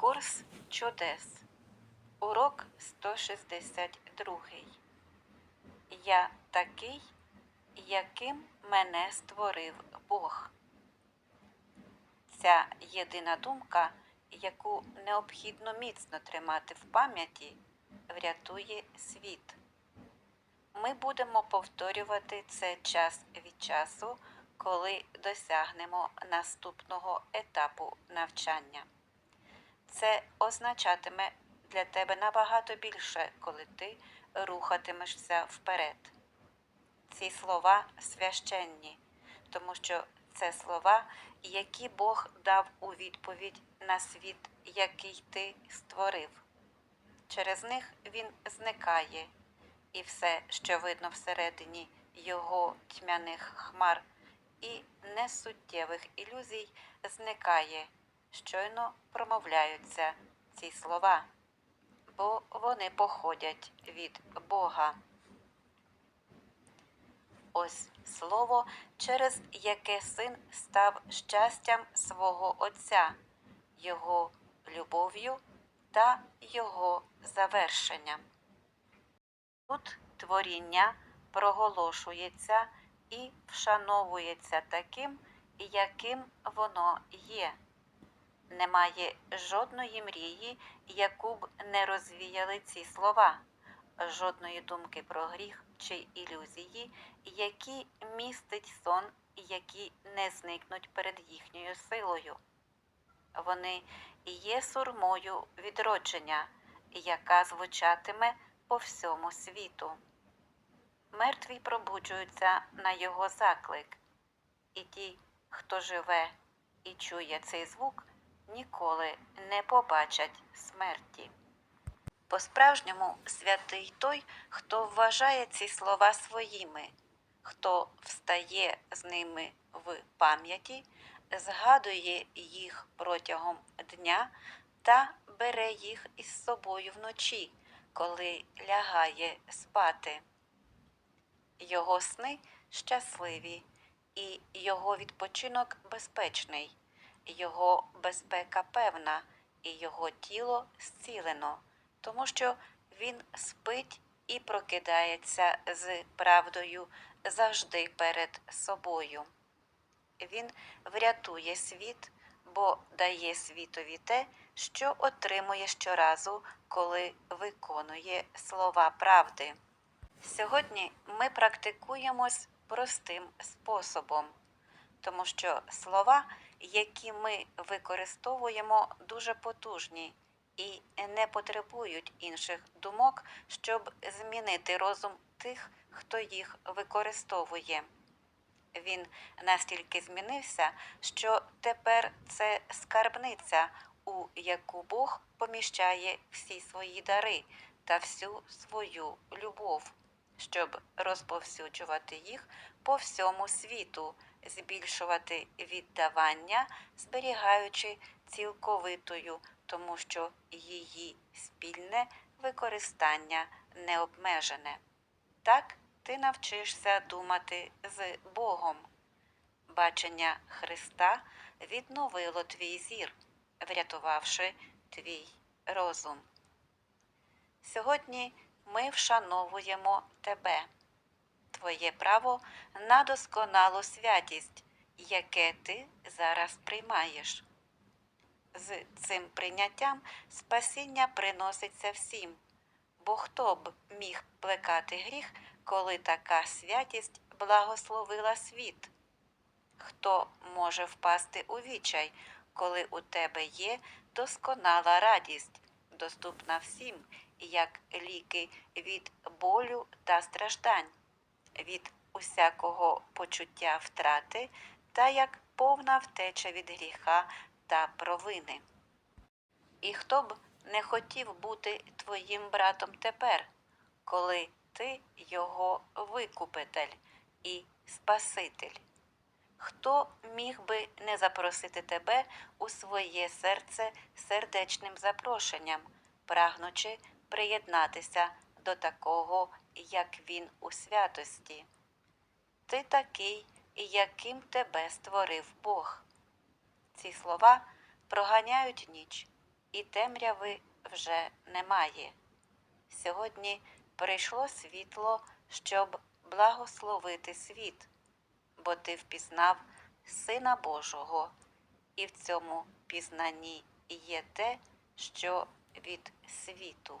Курс чудес. Урок 162. Я такий, яким мене створив Бог. Ця єдина думка, яку необхідно міцно тримати в пам'яті, врятує світ. Ми будемо повторювати це час від часу, коли досягнемо наступного етапу навчання. Це означатиме для тебе набагато більше, коли ти рухатимешся вперед. Ці слова священні, тому що це слова, які Бог дав у відповідь на світ, який ти створив. Через них він зникає, і все, що видно всередині його тьмяних хмар і несуттєвих ілюзій, зникає, щойно промовляються ці слова, бо вони походять від Бога. Ось слово, через яке син став щастям свого Отця, його любов'ю та його завершенням. Тут творіння проголошується і вшановується таким, яким воно є. Немає жодної мрії, яку б не розвіяли ці слова, жодної думки про гріх чи ілюзії, які містить сон, які не зникнуть перед їхньою силою. Вони є сурмою відродження, яка звучатиме по всьому світу. Мертві пробуджуються на його заклик, і ті, хто живе і чує цей звук, ніколи не побачать смерті. По-справжньому святий той, хто вважає ці слова своїми, хто встає з ними в пам'яті, згадує їх протягом дня та бере їх із собою вночі, коли лягає спати. Його сни щасливі, і його відпочинок безпечний, його безпека певна, і його тіло зцілено, тому що він спить і прокидається з правдою завжди перед собою. Він врятує світ, бо дає світові те, що отримує щоразу, коли виконує слова правди. Сьогодні ми практикуємось простим способом, тому що слова, які ми використовуємо, дуже потужні і не потребують інших думок, щоб змінити розум тих, хто їх використовує. Він настільки змінився, що тепер це скарбниця, у яку Бог поміщає всі свої дари та всю свою любов, щоб розповсюджувати їх по всьому світу, збільшувати віддавання, зберігаючи цілковитою, тому що її спільне використання не обмежене. Так ти навчишся думати з Богом. Бачення Христа відновило твій зір, врятувавши твій розум. Сьогодні ми вшановуємо тебе, твоє право на досконалу святість, яке ти зараз приймаєш. З цим прийняттям спасіння приноситься всім, бо хто б міг плекати гріх, коли така святість благословила світ? Хто може впасти у відчай, коли у тебе є досконала радість, доступна всім, як ліки від болю та страждань, від усякого почуття втрати та як повна втеча від гріха та провини? І хто б не хотів бути твоїм братом тепер, коли ти його викупитель і Спаситель? Хто міг би не запросити тебе у своє серце сердечним запрошенням, прагнучи приєднатися до такого, як він у святості? Ти такий, яким тебе створив Бог. Ці слова проганяють ніч, і темряви вже немає. Сьогодні прийшло світло, щоб благословити світ, бо ти впізнав Сина Божого, і в цьому пізнанні є те, що від світу.